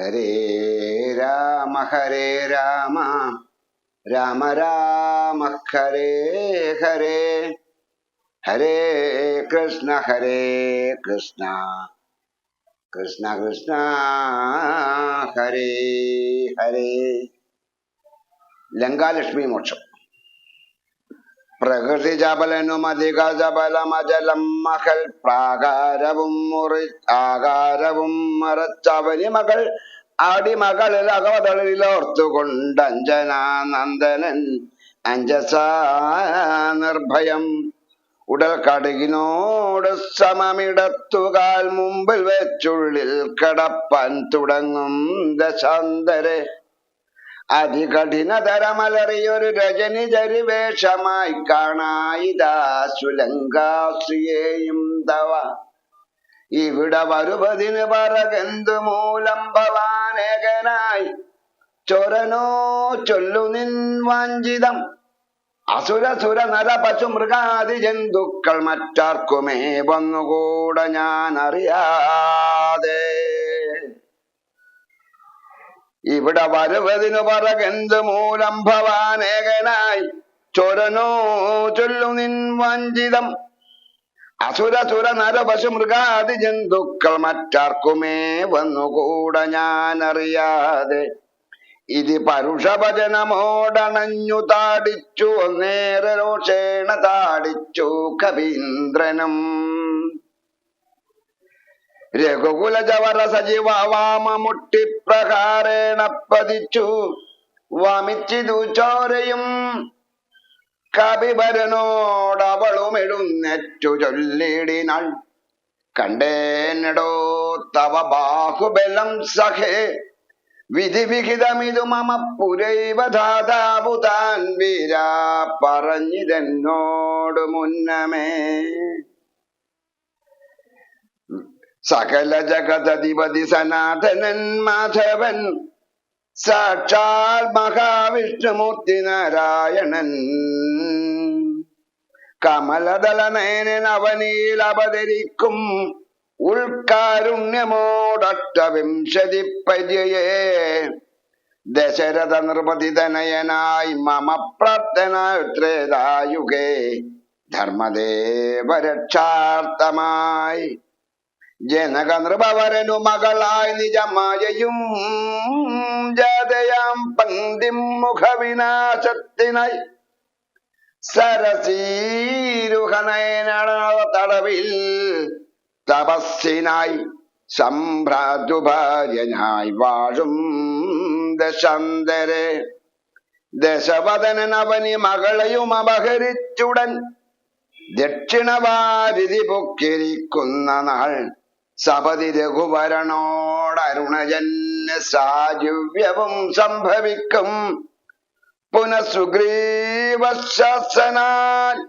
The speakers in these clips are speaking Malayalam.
ഹരേ രാമ ഹരേ രാമ. രാമ രാമ ഹരേ ഹരേ. ഹരേ കൃഷ്ണ ഹരേ കൃഷ്ണ. കൃഷ്ണ കൃഷ്ണ ഹരേ ഹരേ. ലങ്കാലക്ഷ്മി മോക്ഷം. പ്രകൃതി ജബലനും അധിക ജബലമജലം മകൾ. പ്രാകാരവും മുറി ആകാരവും മറച്ചവനി മകൾ ആടിമകളിൽ അകവതളിലോർത്തുകൊണ്ട് അഞ്ജനാനന്ദനൻ അഞ്ജസ നിർഭയം. ഉടൽ കടുകിനോട് സമമിടത്തുകാൽ മുമ്പിൽ വെച്ചുള്ളിൽ കടപ്പാൻ തുടങ്ങും ദശാന്തരെ. അതികഠിനതരമലറിയൊരു രജനി ജരിവേഷമായി കാണായിതാ സുലങ്കാശ്രിയേയും തവ ഇവിടെ വരുപതിന് പറകെന്തു മൂലം ഭവാനേകനായി? ചൊരനോ ചൊല്ലു നിൻ വാഞ്ചിതം. അസുരസുര നര പശു മൃഗാദി ജന്തുക്കൾ മറ്റാർക്കുമേ വന്നുകൂടെ ഞാൻ അറിയാതെ ഇവിടെ വരുവതിനു പറകെന്ത് മൂലം ഭവാനേകനായി? ചൊരനോ ചൊല്ലു നിൻ വഞ്ചിതം. അസുര സുര നരപശു മൃഗാദി ജന്തുക്കൾ മറ്റാർക്കുമേ വന്നുകൂട ഞാനറിയാതെ. ഇത് പരുഷഭജനമോടണഞ്ഞു താടിച്ചു ഒന്നേറെ രോഷേണ താടിച്ചു കവീന്ദ്രനും. രഘുകുല ജവര സജീവ വാമ പ്രകാരേണ പതിച്ചു. വമിച്ചിതു ചോരയും കപിഭരനോടവളും എഴുന്നേറ്റു ചൊല്ലിടിനാൾ കണ്ടേനടോ തവ ബാഹുബലം സഹേ വിധിവിഹിതമിതു മമ പുരൈവധാതാവു താൻ വീരാ പറഞ്ഞിതെന്നോട് മുന്നമേ. സകല ജഗതധിപതി സനാതനൻ മാധവൻ സാക്ഷാൽ മഹാവിഷ്ണുമൂർത്തി നാരായണൻ. കമലദള നയനൻ അവനിൽ അവതരിക്കും ഉൾക്കാരുണ്യമോടഷ്ടവിംശതി പര്യയെ ദശരഥ നൃപതിതനയനായി മമ പ്രാർത്ഥനായുത്രേതായുഗേ ധർമ്മദേവരക്ഷാർത്ഥമായി ജനക നൃപവരനു മകളായി നിജമായയും ജാതയാം പന്തിം മുഖവിനാശത്തിനായി സരസീരുഹനയന തടവിൽ തപസ്സിനായി സംഭ്രാതുഭാര്യനായി വാഴും ദശാന്തരെ. ദശവദനൻ അവനി മകളെയും അപഹരിച്ചുടൻ ദക്ഷിണവാരിധി പൊക്കിരിക്കുന്ന നാൾ സപതി രഘുവരനോടരുണജന് സാജുവ്യവും സംഭവിക്കും. പുനഃസുഗ്രീവശാസനാൽ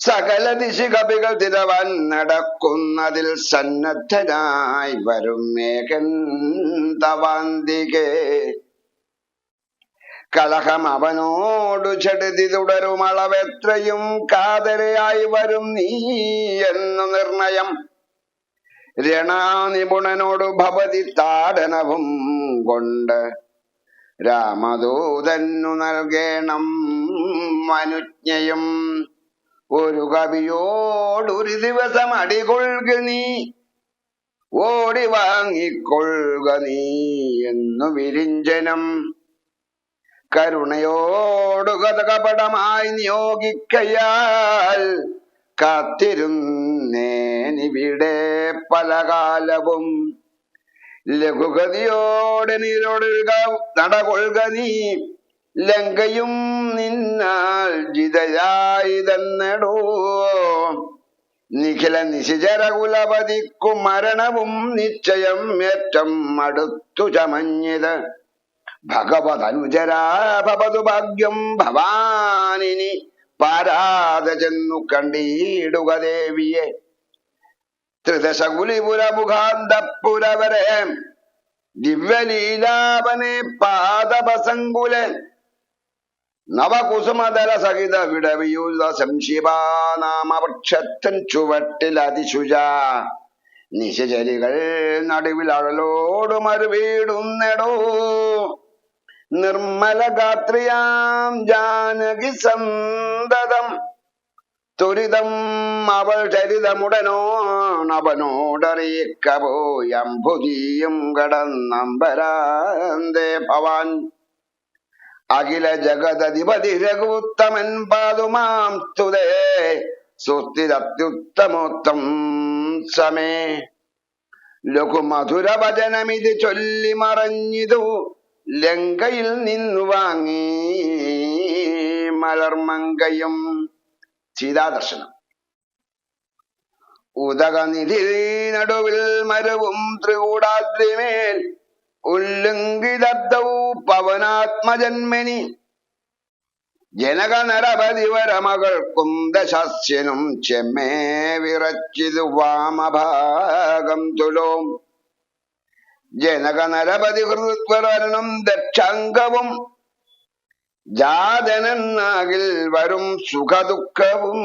സകല ദിശി കവികൾ തിരവൻ നടക്കുന്നതിൽ സന്നദ്ധനായി വരും മേഘൻ തവാന്തികേ. കലഹം അവനോടു ചെടുതി തുടരും അളവെത്രയും കാതരയായി വരും നീ എന്നു നിർണയം. രണാനിപുണനോടു ഭവതി താടനവും കൊണ്ട് രാമദൂതന്നു നൽകേണം അനുജ്ഞയും ഒരു കവിയോടൊരു ദിവസം അടികൊള്ളുക നീ ഓടി വാങ്ങിക്കൊള്ളുക നീ എന്നു വിരിഞ്ചനം. കരുണയോടു കഥകപടമായി നിയോഗിക്കയാൽ കാത്തിരുന്നേനിവിടെ പല കാലവും ലഘുഗതിയോടെ നീരോടുക നടകൊള്ളുക നീ ലങ്കയും നിന്നാൽ ജിതയായി തന്നെടോ നിഖില നിശിചരകുലപതിക്കും മരണവും നിശ്ചയം ഏറ്റം അടുത്തു ചമഞ്ഞത്. ഭഗവതനുചരാ ഭവതു ഭാഗ്യം ഭവാനിനി പാരാതെ ചെന്നു കണ്ടീടുക ദേവിയെ. ത്രിദശകുലിപുരമുഖാന്തപ്പുരവരെ ദിവ്യലീലാപനെ പാദപസങ്കുല നവകുസുമതല സഹിത വിടവിയുത സംശിപാനാമപക്ഷത്തൻ ചുവട്ടിൽ അതിശുജ നിശചരികൾ നടുവിൽ അഴലോട് മറുവീടുന്നെടോ നിർമ്മല ഗാത്രിയാം ജാനകി സന്തതം. ത്വരിതം അവൾ ചരിതമുടനോണവനോടറിയിക്കോയംഭുതിയും കടന്നമ്പരാന്തേ ഭവാൻ. അഖില ജഗതധിപതി രഘുത്തമൻ പാതുമാം സ്തുതേ സുസ്ഥിരത്യുത്തമോത്തം സമേ. ലഘുമധുരവചനമിതി ചൊല്ലി മറഞ്ഞിതു ലങ്കയിൽ നിന്നു വാങ്ങി മലർമങ്കയും സീതാദർശനം ഉദകനിധി നടുവിൽ മരവും ത്രികൂടാദ്രിമേൽ ഉല്ലുങ്കിതൗ പവനാത്മജന്മനി. ജനക നരപതിവരമകൾക്കും ദശസ്യനും ചെമ്മേ വിറച്ചിതു വാമഭാഗം തുലോം. ജനക നരപതി ഹൃദ്വരനും ദക്ഷാംഗവും ജാതനെന്നാകിൽ വരും സുഖദുഃഖവും.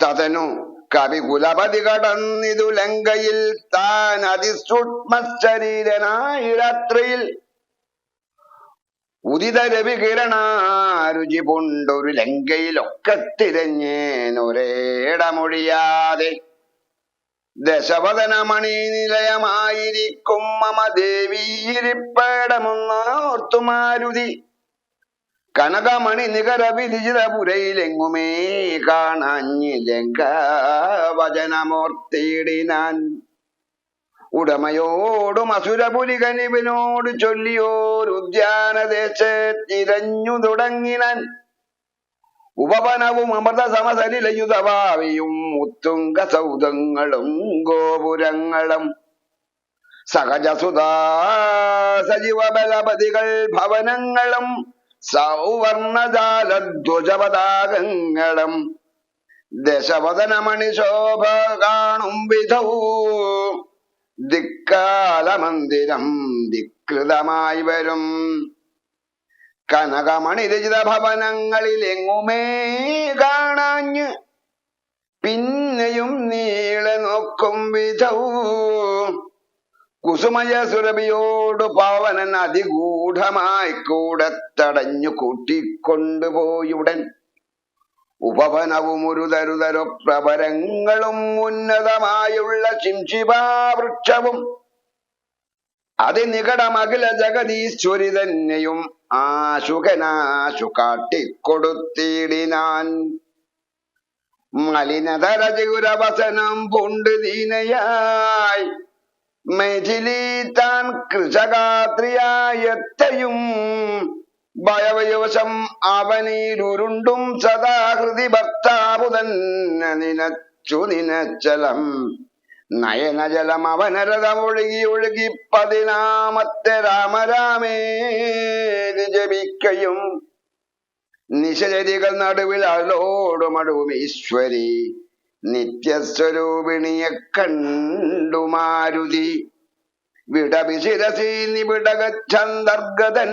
തതനു കവികുലപതി കടന്നിതു ലങ്കയിൽ താൻ അതിസൂക്ഷ്മ ശരീരനായി രാത്രിയിൽ ഉദിത രവി കിരണാരുചി കൊണ്ടൊരു ലങ്കയിലൊക്കെ തിരഞ്ഞേനൊരേടമൊഴിയാതെ ദശവദനമണി നിലയമായിരിക്കും മമ ദേവീരിപ്പേടമൊന്നോർത്തു മാരുതി കനകമണി നികര വിധിജിതപുരയിലെങ്ങുമേ കാണാഞ്ഞിലെങ്ക വചനമോർത്തിയിടിനാൻ ഉടമയോടും അസുരപുലികനിവിനോട് ചൊല്ലിയോരുദ്യാനദേശത്തിരഞ്ഞു തുടങ്ങിനാൻ. ഉപവനവും അമൃത സമസലിലയുധഭാവിയും ഉത്തുംഗ സൗധങ്ങളും ഗോപുരങ്ങളും. സഹജസുതാ സജീവ ബലപതികൾ ഭവനങ്ങളും സൗവർണജാലധ്വജപതാകങ്ങളും. ദശവദനമണി ശോഭ കാണും വിധവും ദിക്കാലമന്ദിരം ദിക്കൃതമായി വരും. കനകമണി രചിത ഭവനങ്ങളിൽ എങ്ങുമേ കാണാഞ്ഞ്. പിന്നെയും നീളെ നോക്കും വിധവും കുസുമയ സുരഭിയോട് പാവനൻ അതിഗൂഢമായി കൂടെ തടഞ്ഞു കൂട്ടിക്കൊണ്ടുപോയുടൻ. ഉപവനവും ഒരു തരുതരു പ്രവരങ്ങളും ഉന്നതമായുള്ള ചിംശിപാവൃക്ഷവും. അതിനികടമകില ജഗതീശ്വരി തന്നെയും ആശുകനാശു കാട്ടിക്കൊടുത്തിടിനാൻ മലിനതര ചിഗുരവസനം പൂണ്ട് ദീനയായി. മെജിലി താൻ കൃഷകാത്രിയായത്തയും ഭയവയോശം അവനിലുരുണ്ടും സദാഹൃതി ഭർത്താവു തന്നെ നിനച്ചു നിനച്ചലം. നയനജലം അവനരതമൊഴുകി ഒഴുകി പതിനാമത്തെ രാമരാമേതി ജപിക്കയും നിശചരികൾ നടുവിൽ അലോടുമടുവും ഈശ്വരി നിത്യസ്വരൂപിണിയെ കണ്ടു മാരുതി വിടവിശിരസി നിവിടകച്ഛന്തർഗതൻ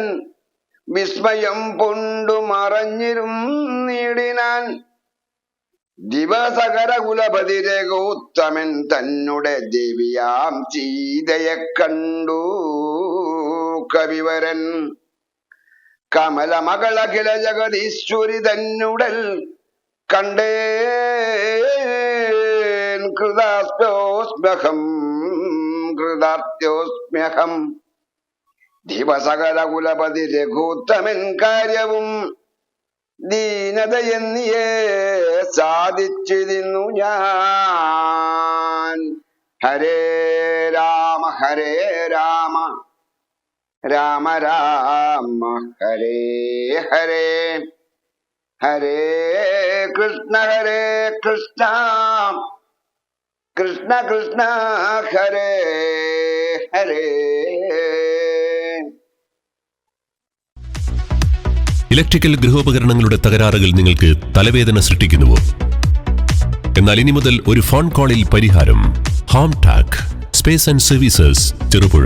വിസ്മയം പൊണ്ടു മറഞ്ഞിരുന്നിടിനാൻ ദിവസകര കുലപതി രഘോത്തമൻ തന്നെ ദേവിയാം സീതയെ കണ്ടു കവിവരൻ. കമലമകൾ അഖില ജഗതീശ്വരി തന്നുടൽ കണ്ടേ കൃതാർത്ഥ്യോസ്മ്യഹം ദിവസകര കുലപതി രഘുത്തമൻ കാര്യവും ദീനതയെന്നിയേ സാധിച്ചിരുന്നു ഞാൻ. ഹരേ രാമ ഹരേ രാമ. രാമ രാമ ഹരേ ഹരേ. ഹരേ കൃഷ്ണ ഹരേ കൃഷ്ണ. കൃഷ്ണ കൃഷ്ണ ഹരേ ഹരേ. ഇലക്ട്രിക്കൽ ഗൃഹോപകരണങ്ങളുടെ തകരാറുകൾ നിങ്ങൾക്ക് തലവേദന സൃഷ്ടിക്കുന്നുവോ? എന്നാൽ ഇനി മുതൽ ഒരു ഫോൺ കോളിൽ പരിഹാരം. Home tac space and services Cherupuzha.